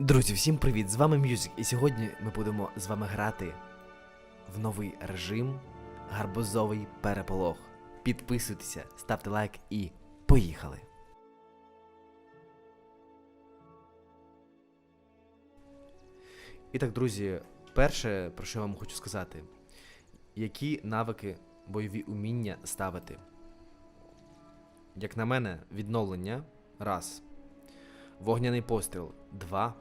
Друзі, всім привіт! З вами Мюзик, і сьогодні ми будемо з вами грати в новий режим Гарбузовий переполох. Підписуйтеся, ставте лайк і поїхали! І так, друзі, перше, про що я вам хочу сказати, які навики бойові уміння ставити. Як на мене, відновлення раз. Вогняний постріл 2.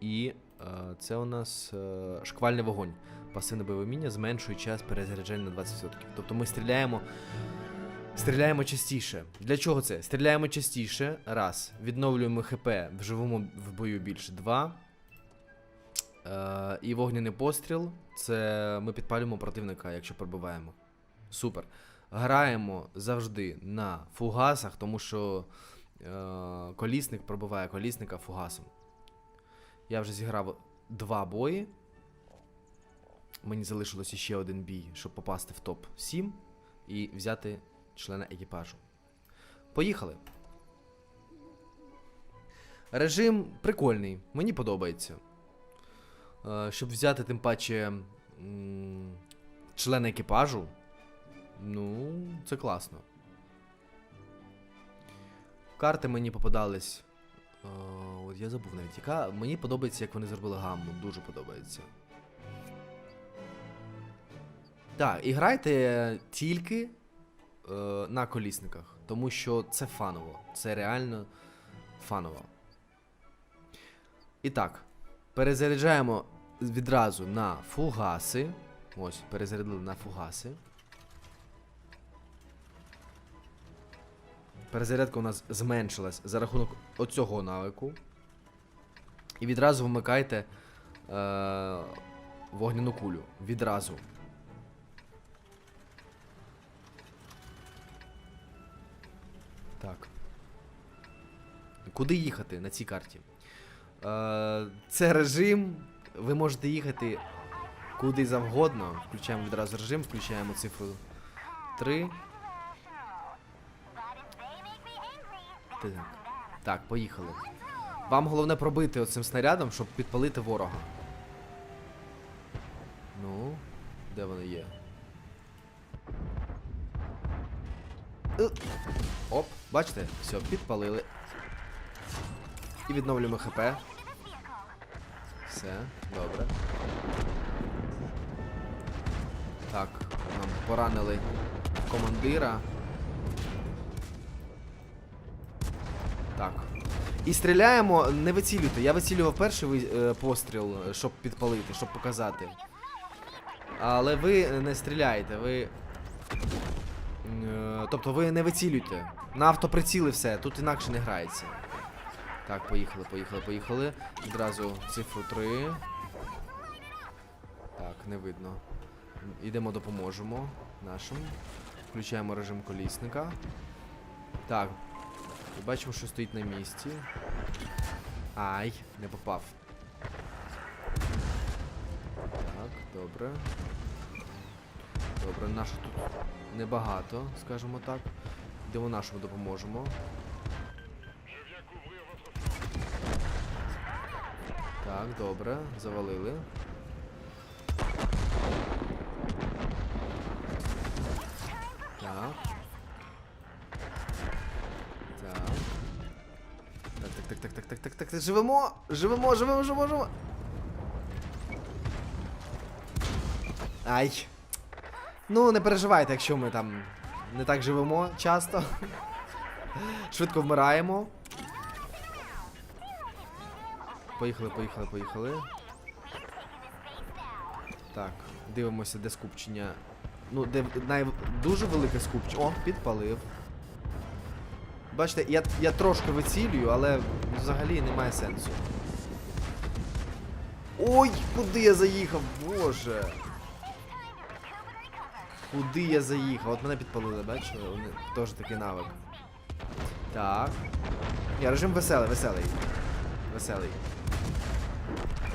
І е, це у нас е, шквальний вогонь. Пасивне бойове вміння зменшує час перезаряджання на 20%. Тобто ми стріляємо. Стріляємо частіше. Для чого це? Стріляємо частіше. Раз. Відновлюємо ХП в живому в бою більше. Два. Е, і вогняний постріл. Це ми підпалюємо противника, якщо пробиваємо. Супер. Граємо завжди на фугасах, тому що е, колісник пробиває колісника фугасом. Я вже зіграв два бої. Мені залишилося ще один бій, щоб попасти в топ-7 і взяти члена екіпажу. Поїхали. Режим прикольний, мені подобається. Е, щоб взяти тим паче члена екіпажу. Ну, це класно. Карти мені попадались. Е, от я забув навіть яка. Мені подобається, як вони зробили гамму. Дуже подобається. Так, і грайте тільки е, на колісниках, тому що це фаново. Це реально фаново. І так, перезаряджаємо відразу на фугаси. Ось, перезарядили на фугаси. Перезарядка у нас зменшилась за рахунок оцього навику. І відразу вмикайте е, вогняну кулю. Відразу. Так. Куди їхати на цій карті? Е, це режим. Ви можете їхати куди завгодно. Включаємо відразу режим, включаємо цифру 3. Так. Так, поїхали. Вам головне пробити оцим снарядом, щоб підпалити ворога. Ну, де вони є? Е, Оп, бачите? Все, підпалили. І відновлюємо ХП. Все, добре. Так, нам поранили командира. І стріляємо, не вицілюйте. Я вицілював перший е, постріл, е, щоб підпалити, щоб показати. Але ви не стріляєте, ви. Е, Тобто ви не вицілюйте. На автоприціли все, тут інакше не грається. Так, поїхали, поїхали, поїхали. Відразу цифру 3. Так, не видно. Ідемо, допоможемо нашим. Включаємо режим колісника. Так. І бачимо, що стоїть на місці. Ай, не попав. Так, добре. Добре, наших тут небагато, скажімо так. Йдемо нашому допоможемо. Так, добре, завалили. Так, так, так, так, так, так, живемо! Живемо, живемо, живемо, живемо! Ай. Ну, не переживайте, якщо ми там не так живемо часто. Швидко вмираємо. Поїхали, поїхали, поїхали. Так, дивимося, де скупчення. Ну, де най... дуже велике скупчення. О, підпалив. Бачите, я, я трошки вицілюю, але взагалі немає сенсу. Ой, куди я заїхав, боже. Куди я заїхав? От мене підпалили, бачите? Вони теж такий навик. Так. Ні, режим веселий, веселий. Веселий.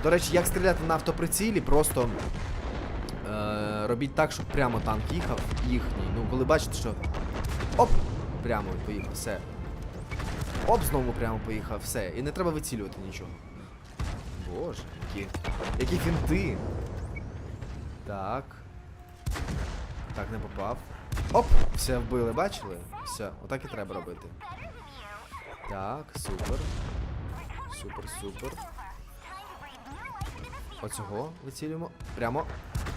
До речі, як стріляти на автоприцілі, просто е, робіть так, щоб прямо танк їхав, їхній. Ну, коли бачите, що. Оп! Прямо поїхав, все. Оп, знову прямо поїхав, все. І не треба вицілювати нічого. Боже, які, які фінти. Так. Так, не попав. Оп! Все вбили, бачили? Все, отак і треба робити. Так, супер. Супер, супер. Оцього вицілюємо. Прямо.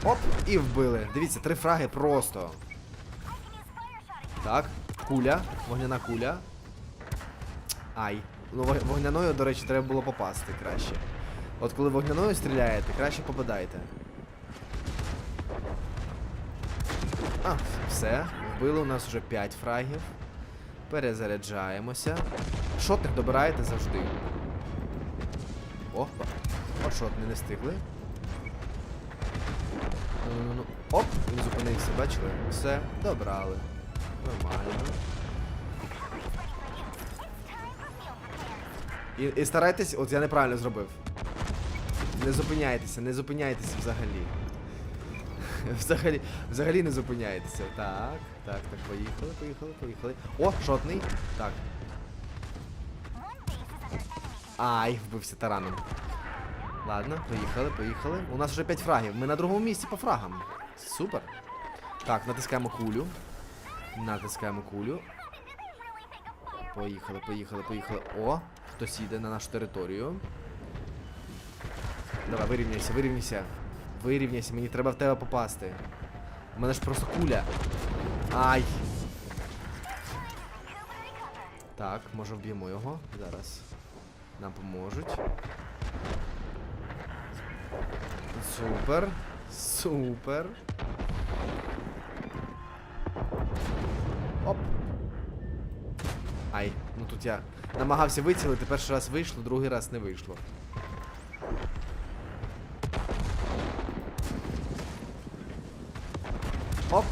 Оп! І вбили. Дивіться, три фраги просто. Так, куля, вогняна куля. Ай. Ну, вогняною, до речі, треба було попасти краще. От коли вогняною стріляєте, краще попадайте. А, все. Вбили у нас вже 5 фрагів. Перезаряджаємося. Шотних добираєте завжди. О, от шотни не встигли. Ну-ну-ну. Оп, він зупинився, бачили? Все, добрали. Нормально. І, і старайтесь, от я неправильно зробив. Не зупиняйтеся, не зупиняйтеся взагалі. Взагалі, взагалі не зупиняйтеся. Так, так, так, поїхали, поїхали, поїхали. О, шотний. Так. Ай, вбився тараном. Ладно, поїхали, поїхали. У нас вже 5 фрагів. Ми на другому місці по фрагам. Супер. Так, натискаємо кулю. Натискаємо кулю. Поїхали, поїхали, поїхали. О, хтось їде на нашу територію. Давай, вирівняйся, вирівняйся. Вирівняйся, мені треба в тебе попасти. У мене ж просто куля. Ай. Так, може вб'ємо його. Зараз. Нам поможуть. Супер. Супер. Тут я намагався вицілити, перший раз вийшло, другий раз не вийшло. Оп.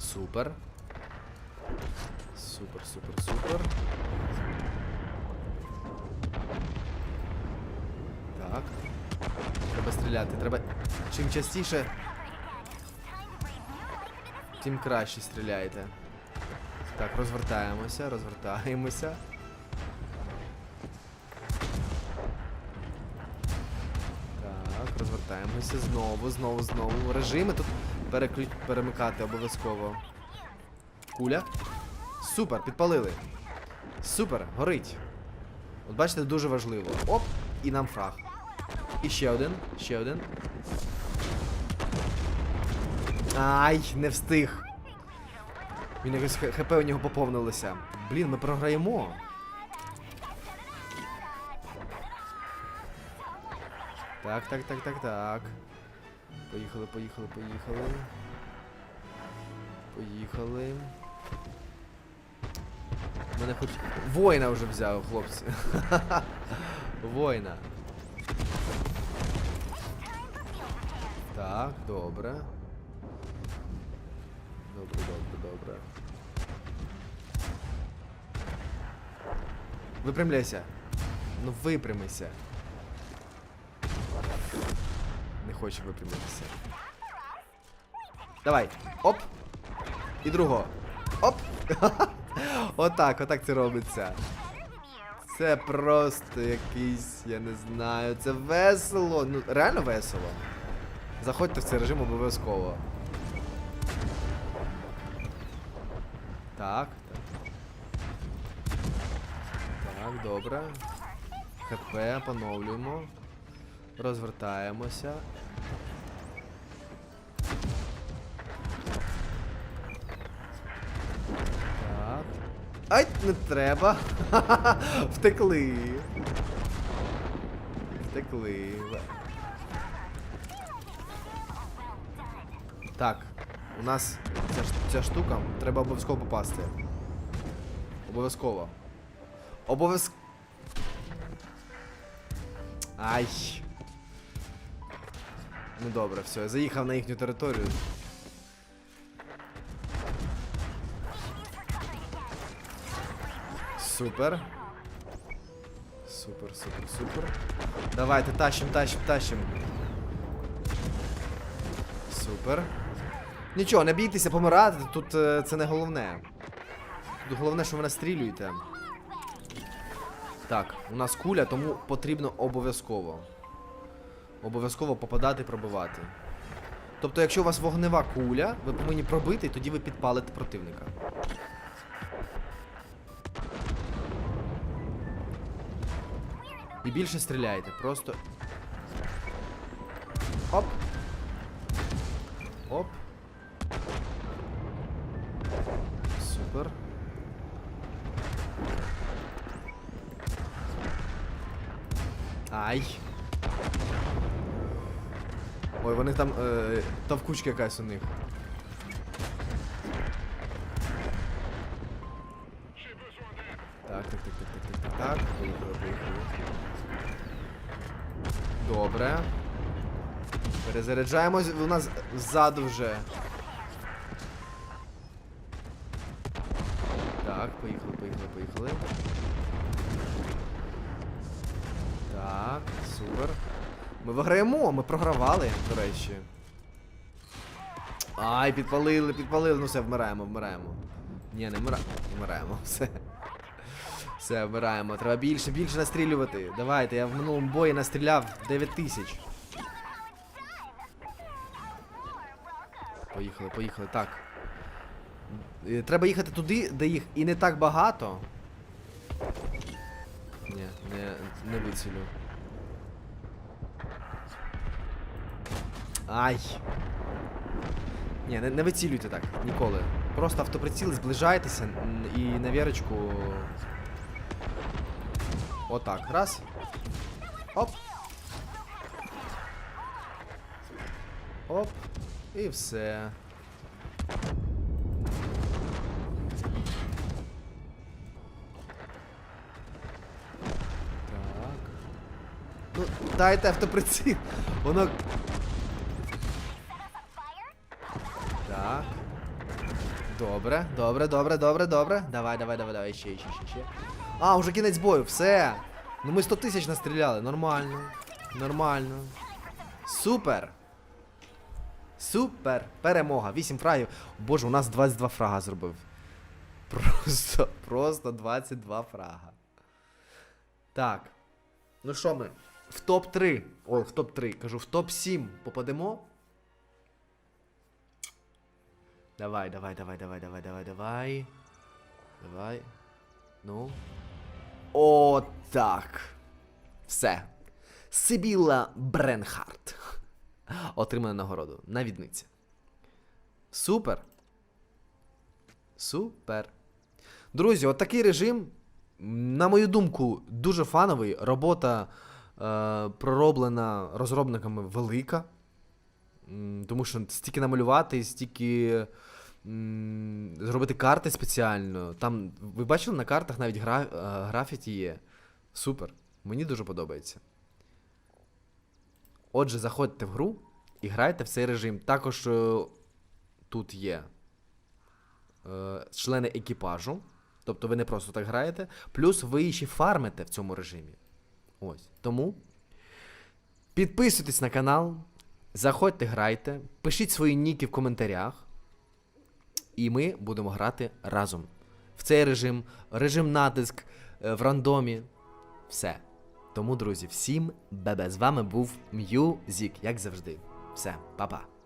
Супер. Супер, супер, супер. Так. Треба стріляти. Треба. Чим частіше, тим краще стріляйте. Так, розвертаємося, розвертаємося. Так, розвертаємося знову, знову, знову. Режими тут переклю... перемикати обов'язково. Куля. Супер, підпалили. Супер, горить. От бачите, дуже важливо. Оп, і нам фраг. І ще один, ще один. Ай, не встиг. Він якось хп у нього поповнилося. Блін, ми програємо. Так, так, так, так, так. Поїхали, поїхали, поїхали. Поїхали. Мене хоч. Воїна вже взяв, хлопці. Воїна. Так, добре. Добре, добре, добре. Випрямляйся. Ну випрямися. Не хоче випрямитися. Давай. Оп. І другого. Оп. отак, отак це робиться. Це просто якийсь, я не знаю, це весело. Ну, реально весело. Заходьте в цей режим обов'язково. Так, так. Так, добре. ХП, поновлюємо. Розвертаємося. Так. Ай, не треба. Втекли. Втекли. Так, у нас ця, ця штука, треба обов'язково попасти. Обов'язково. Обов'язково. Ай. Ну добре, все, я заїхав на їхню територію. Супер. Супер, супер, супер. Давайте, тащим, тащим, тащим. Супер. Нічого, не бійтеся помирати, тут е, це не головне. Тут головне, що ви настрілюєте. Так, у нас куля, тому потрібно обов'язково. Обов'язково попадати, пробивати. Тобто, якщо у вас вогнева куля, ви повинні пробити, і тоді ви підпалите противника. І більше стріляйте, просто. Оп. Оп. Ай. Ой, вони там. Е, тавкучка якась у них. Так, так, так, так, так, так, так, так. Добре. Перезаряджаємось, у нас ззаду вже. Так, поїхали, поїхали, поїхали. Так, супер. Ми виграємо, ми програвали, до речі. Ай, підпалили, підпалили. Ну все, вмираємо, вмираємо. Ні, не вмираємо. Вмираємо, все. Все, вмираємо. Треба більше, більше настрілювати. Давайте, я в минулому бої настріляв 9 тисяч. Поїхали, поїхали. Так. Е, Треба їхати туди, де їх і не так багато. Ні, не, не вицілю. Ай. Ні, не, не вицілюйте так, ніколи. Просто автоприціл, зближайтеся і на вірочку. Отак. Раз. Оп. Оп. І все. Дайте автоприціл. Воно. Так. Добре, добре, добре, добре, добре. Давай, давай, давай, давай, ще, ще, ще, ще. А, уже кінець бою, все. Ну ми 100 тисяч настріляли. Нормально. Нормально. Супер. Супер. Перемога. 8 фрагів. Боже, у нас 22 фрага зробив. Просто, просто 22 фрага. Так. Ну що ми? В топ-3. Ой, в топ-3. Кажу, в топ-7 попадемо. Давай, давай, давай, давай, давай, давай, давай. Давай. Ну. О, так. Все. Сибіла Бренхарт. Отримана нагороду. Навідниця. Супер. Супер. Друзі, от такий режим, на мою думку, дуже фановий. Робота пророблена розробниками велика. Тому що стільки намалювати, стільки зробити карти спеціально. Там, ви бачили на картах навіть гра, е, графіті є. Супер. Мені дуже подобається. Отже, заходьте в гру і грайте в цей режим. Також е, тут є е, члени екіпажу. Тобто ви не просто так граєте. Плюс ви ще фармите в цьому режимі. Ось. Тому підписуйтесь на канал, заходьте, грайте, пишіть свої ніки в коментарях. І ми будемо грати разом. В цей режим, режим натиск е, в рандомі. Все. Тому, друзі, всім бебе. З вами був М'юзік, як завжди. Все, па-па.